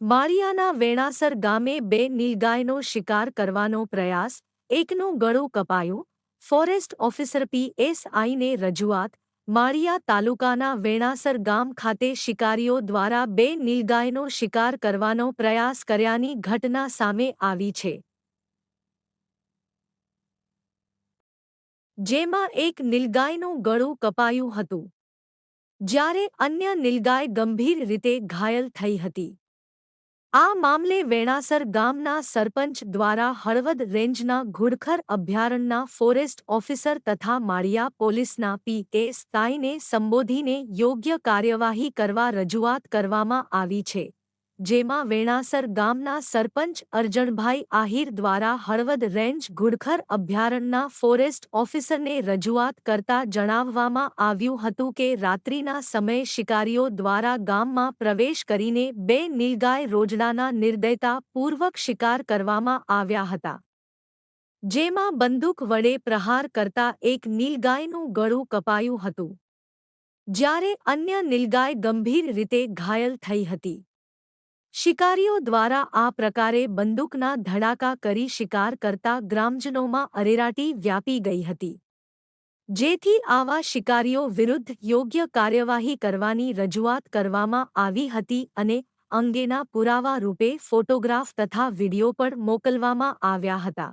માળિયાના વેણાસર ગામે બે નીલગાયનો શિકાર કરવાનો પ્રયાસ, એકનું ગળું કપાયું. ફોરેસ્ટ ઓફિસર પીએસઆઈને રજૂઆત માળિયા તાલુકાના વેણાસર ગામ ખાતે શિકારીઓ દ્વારા બે નીલગાયનો શિકાર કરવાનો પ્રયાસ કર્યાની ઘટના સામે આવી છે. જેમાં એક નીલગાયનું ગળું કપાયું હતું. જ્યારે અન્ય નીલગાય ગંભીર રીતે ઘાયલ થઈ હતી. આ મામલે વેણાસર ગામના સરપંચ દ્વારા હળવદ રેન્જના ઘુડખર અભયારણ્યના ફોરેસ્ટ ઓફિસર તથા માળિયા પોલીસના પીએ સ્થાયીને સંબોધીને યોગ્ય કાર્યવાહી કરવા રજૂઆત કરવામાં આવી છે. જેમાં વેણાસર ગામના સરપંચ અરજણભાઈ આહિર દ્વારા હળવદ રેન્જ ઘુડખર અભયારણ્યના ફોરેસ્ટ ઓફિસરને રજૂઆત કરતા જણાવવામાં આવ્યું હતું કે રાત્રિના સમયે શિકારીઓ દ્વારા ગામમાં પ્રવેશ કરીને બે નીલગાય રોજડાના નિર્દયતા પૂર્વક શિકાર કરવામાં આવ્યા હતા. જેમાં બંદૂક વડે પ્રહાર કરતા એક નીલગાયનું ગળું કપાયું હતું. જ્યારે અન્ય નીલગાય ગંભીર રીતે ઘાયલ થઈ હતી. શિકારીઓ દ્વારા આ પ્રકારે બંદૂકના ધડાકા કરી શિકાર કરતા ગ્રામજનોમાં અરેરાટી વ્યાપી ગઈ હતી. જેથી આવા શિકારીઓ વિરુદ્ધ યોગ્ય કાર્યવાહી કરવાની રજૂઆત કરવામાં આવી હતી અને અંગેના પુરાવા રૂપે ફોટોગ્રાફ તથા વીડિયો પણ મોકલવામાં આવ્યા હતા.